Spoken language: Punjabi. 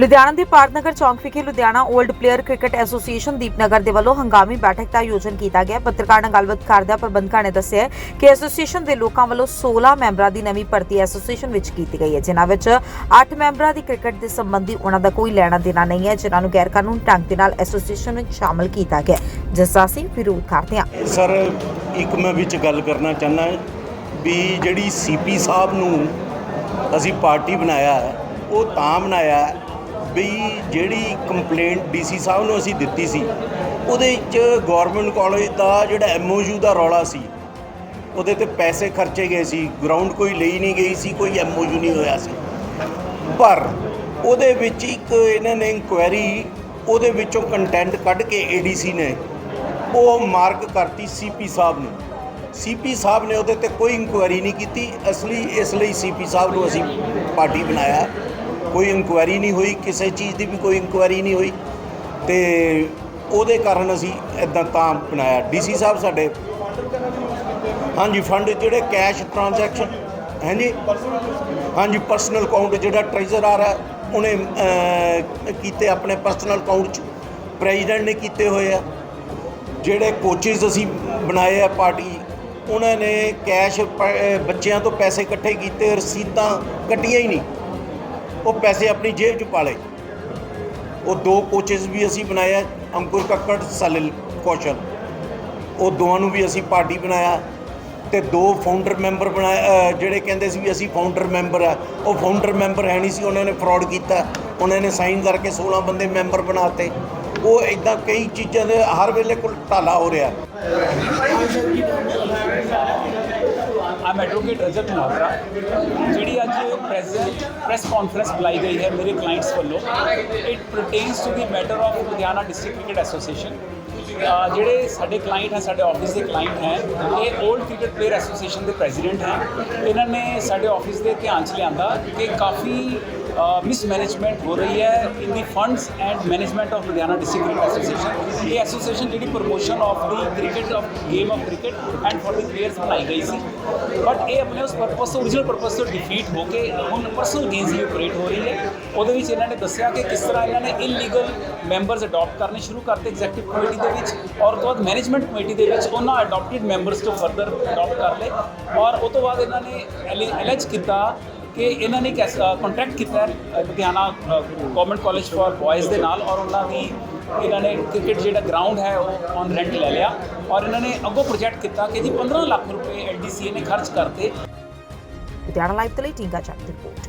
ਲੁਧਿਆਣਾ ਦੇ ਪਾਰਟਨਗਰ ਚੌਂਕ ਵਿਖੇ Ludhiana old player cricket association Deepnagar ਦੇ ਵੱਲੋਂ ਹੰਗਾਮੀ ਬੈਠਕ ਦਾ ਆਯੋਜਨ ਕੀਤਾ ਗਿਆ। ਪੱਤਰਕਾਰ ਨਾਲ ਗੱਲਬਾਤ ਕਰਦਿਆਂ ਪ੍ਰਬੰਧਕਾਂ ਨੇ ਦੱਸਿਆ ਕਿ ਐਸੋਸੀਏਸ਼ਨ ਦੇ ਲੋਕਾਂ ਵੱਲੋਂ 16 ਮੈਂਬਰਾਂ ਦੀ ਨਵੀਂ ਭਰਤੀ ਐਸੋਸੀਏਸ਼ਨ ਵਿੱਚ ਕੀਤੀ ਗਈ ਹੈ ਜਿਨ੍ਹਾਂ ਵਿੱਚ 8 ਮੈਂਬਰਾਂ ਦੀ ਕ੍ਰਿਕਟ ਦੇ ਸੰਬੰਧੀ ਉਹਨਾਂ ਦਾ ਕੋਈ ਲੈਣਾ ਦੇਣਾ ਨਹੀਂ ਹੈ ਜਿਨ੍ਹਾਂ ਨੂੰ ਗੈਰ ਕਾਨੂੰਨ ਢੰਗ ਦੇ ਨਾਲ ਐਸੋਸੀਏਸ਼ਨ ਵਿੱਚ ਸ਼ਾਮਲ ਕੀਤਾ ਗਿਆ ਹੈ, ਜਿਸ ਦਾ ਅਸੀਂ ਵਿਰੋਧ ਕਰਦੇ ਹਾਂ। ਸਰ ਇੱਕ ਮੈਂ ਵਿੱਚ ਗੱਲ ਕਰਨਾ ਚਾਹੁੰਦਾ ਵੀ ਜਿਹੜੀ ਸੀਪੀ ਸਾਹਿਬ ਨੂੰ ਅਸੀਂ ਪਾਰਟੀ ਬਣਾਇਆ ਹੈ, ਉਹ ਤਾਂ ਬਣਾਇਆ ਵੀ ਜਿਹੜੀ ਕੰਪਲੇਂਟ ਡੀਸੀ ਸਾਹਿਬ ਨੂੰ ਅਸੀਂ ਦਿੱਤੀ ਸੀ, ਉਹਦੇ ਵਿੱਚ ਗਵਰਨਮੈਂਟ ਕਾਲਜ ਦਾ ਜਿਹੜਾ ਐਮਓਯੂ ਦਾ ਰੌਲਾ ਸੀ, ਉਹਦੇ ਤੇ ਪੈਸੇ ਖਰਚੇ ਗਏ ਸੀ ਗਰਾਊਂਡ ਕੋਈ ਲਈ ਨਹੀਂ ਗਈ ਸੀ, ਕੋਈ ਐਮਓਯੂ ਨਹੀਂ ਹੋਇਆ ਸੀ। ਪਰ ਉਹਦੇ ਵਿੱਚ ਇੱਕ ਇਹਨਾਂ ਨੇ ਇਨਕੁਆਇਰੀ ਉਹਦੇ ਵਿੱਚੋਂ ਕੰਟੈਂਟ ਕੱਢ ਕੇ ਏਡੀਸੀ ਨੇ, ਉਹ ਮਾਰਕ ਕਰਤੀ ਸੀਪੀ ਸਾਹਿਬ ਨੂੰ। ਸੀਪੀ ਸਾਹਿਬ ਨੇ ਉਹਦੇ ਤੇ ਕੋਈ ਇਨਕੁਆਇਰੀ ਨਹੀਂ ਕੀਤੀ ਅਸਲੀ ਇਸ ਲਈ ਸੀਪੀ ਸਾਹਿਬ ਨੂੰ ਅਸੀਂ ਪਾਰਟੀ ਬਣਾਇਆ। ਕੋਈ ਇਨਕੁਆਇਰੀ ਨਹੀਂ ਹੋਈ ਕਿਸੇ ਚੀਜ਼ ਦੀ ਵੀ ਕੋਈ ਇਨਕੁਆਇਰੀ ਨਹੀਂ ਹੋਈ। ਤੇ ਉਹਦੇ ਕਾਰਨ ਅਸੀਂ ਇਦਾਂ ਤਾਂ ਬਣਾਇਆ। ਡੀਸੀ ਸਾਹਿਬ ਸਾਡੇ। ਹਾਂਜੀ ਫੰਡ ਜਿਹੜੇ ਕੈਸ਼ ਟ੍ਰਾਂਜੈਕਸ਼ਨ ਹਾਂਜੀ? ਹਾਂਜੀ ਪਰਸਨਲ ਅਕਾਊਂਟ ਜਿਹੜਾ ਟ੍ਰੇਜ਼ਰਰ ਹੈ ਉਹਨੇ ਅਹ, ਕੀਤੇ ਆਪਣੇ ਪਰਸਨਲ ਅਕਾਊਂਟ 'ਚ। ਪ੍ਰੈਜ਼ੀਡੈਂਟ ਨੇ ਕੀਤੇ ਹੋਏ ਆ। ਜਿਹੜੇ ਕੋਚਿਸ ਅਸੀਂ ਬਣਾਏ ਆ ਪਾਰਟੀ ਉਹਨਾਂ ਨੇ ਕੈਸ਼ ਪ- ਅਹ, ਬੱਚਿਆਂ ਤੋਂ ਪੈਸੇ ਇਕੱਠੇ ਕੀਤੇ ਰਸੀਦਾਂ ਕੱਟੀਆਂ ਹੀ ਨਹੀਂ। ਉਹ ਪੈਸੇ ਆਪਣੀ ਜੇਬ 'ਚ ਪਾ ਲਏ। ਉਹ ਦੋ ਕੋਚਿਸ ਵੀ ਅਸੀਂ ਬਣਾਏ ਅੰਕੁਰ ਕੱਕੜ ਸਲਿਲ ਕੌਸ਼ਲ। ਉਹ ਦੋਵਾਂ ਨੂੰ ਵੀ ਅਸੀਂ ਪਾਰਟੀ ਬਣਾਇਆ ਤੇ ਦੋ ਫਾਊਂਡਰ ਮੈਂਬਰ ਬਣਾਏ ਜਿਹੜੇ ਕਹਿੰਦੇ ਸੀ ਵੀ ਅਸੀਂ ਫਾਊਂਡਰ ਮੈਂਬਰ ਆ, ਉਹ ਫਾਊਂਡਰ ਮੈਂਬਰ ਹੈ ਨਹੀਂ ਸੀ, ਉਹਨਾਂ ਨੇ ਫਰਾਡ ਕੀਤਾ। ਉਹਨਾਂ ਨੇ ਸਾਈਨ ਕਰਕੇ 16 ਬੰਦੇ ਮੈਂਬਰ ਬਣਾਤੇ ਉਹ ਇਦਾਂ ਕਈ ਚੀਜ਼ਾਂ ਦੇ ਹਰ ਵੇਲੇ ਕੋਲ ਢਾਲਾ ਹੋ ਰਿਹਾ। ਆਮ ਐਡਵੋਕੇਟ ਰਜਤ ਮਹਾਤਰਾ ਜਿਹੜੀ ਅੱਜ ਪ੍ਰੈਸ ਪ੍ਰੈਸ ਕਾਨਫਰੰਸ ਬੁਲਾਈ ਗਈ ਹੈ ਮੇਰੇ ਕਲਾਇੰਟਸ ਵੱਲੋਂ। It pertains to the matter of Ludhiana district cricket association ਜਿਹੜੇ ਸਾਡੇ ਕਲਾਇੰਟ ਹੈ, ਸਾਡੇ ਆਫਿਸ ਦੇ ਕਲਾਇੰਟ ਹੈ, ਇਹ 올ਡ ਕ੍ਰਿਕਟ ਪਲੇਅਰ ਐਸੋਸੀਏਸ਼ਨ ਦੇ ਪ੍ਰੈਜ਼ੀਡੈਂਟ ਹੈ। ਇਹਨਾਂ ਨੇ ਸਾਡੇ ਆਫਿਸ ਦੇ ਧਿਆਨ 'ਚ ਲਿਆਂਦਾ ਕਿ ਕਾਫੀ ਮਿਸਮੈਨੇਜਮੈਂਟ ਹੋ ਰਹੀ ਹੈ in the funds and management of Ludhiana district cricket association ਇਹ ਐਸੋਸੀਏਸ਼ਨ ਜਿਹੜੀ promotion of the cricket of game of cricket and for the players ਬਣਾਈ ਗਈ ਸੀ। ਬਟ ਇਹ ਆਪਣੇ ਉਸ ਪਰਪਸ ਤੋਂ origignal ਪਰਪਸ ਤੋਂ ਡਿਫੀਟ ਹੋ ਕੇ ਹੁਣ ਪਰਸਨਲ ਗੇਮਸ ਲਈ ਆਪਰੇਟ ਹੋ ਰਹੀ ਹੈ। ਉਹਦੇ ਵਿੱਚ ਇਹਨਾਂ ਨੇ ਦੱਸਿਆ ਕਿ ਕਿਸ ਤਰ੍ਹਾਂ ਇਹਨਾਂ ਨੇ ਇਲੀਗਲ ਮੈਂਬਰਸ ਅਡਾਪਟ ਕਰਨੇ ਸ਼ੁਰੂ ਕਰਤੇ ਐਗਜ਼ੈਕਟਿਵ ਕਮੇਟੀ ਦੇ ਵਿੱਚ ਔਰ ਉਸ ਤੋਂ ਬਾਅਦ ਮੈਨੇਜਮੈਂਟ ਕਮੇਟੀ ਦੇ ਵਿੱਚ ਉਹਨਾਂ ਅਡਾਪਟਡ ਮੈਂਬਰਸ ਤੋਂ ਫਰਦਰ ਅਡਾਪਟ ਕਰ ਲਏ। ਔਰ ਉਸ ਤੋਂ ਬਾਅਦ ਇਹਨਾਂ ਨੇ ਐਲੇਜ ਕੀਤਾ ਕਿ ਇਹਨਾਂ ਨੇ ਕੰਟਰੈਕਟ ਕੀਤਾ Ludhiana government college for boys ਦੇ ਨਾਲ ਔਰ ਉਹਨਾਂ ਦੀ ਇਹਨਾਂ ਨੇ ਕ੍ਰਿਕਟ ਜਿਹੜਾ ਗਰਾਊਂਡ ਹੈ ਉਹ ਔਨ ਰੈਂਟ ਲੈ ਲਿਆ ਔਰ ਇਹਨਾਂ ਨੇ ਅੱਗੋਂ ਪ੍ਰੋਜੈਕਟ ਕੀਤਾ ਕਿ ਜੀ 15 ਲੱਖ ਰੁਪਏ ਐਲਡੀਸੀਏ ਨੇ ਖਰਚ ਕਰਤੇ। ਲੁਧਿਆਣਾ ਲਾਈਵ ਦੇ ਲਈ ਟਿੰਗਾ ਚੱਕ ਰਿਪੋਰਟ।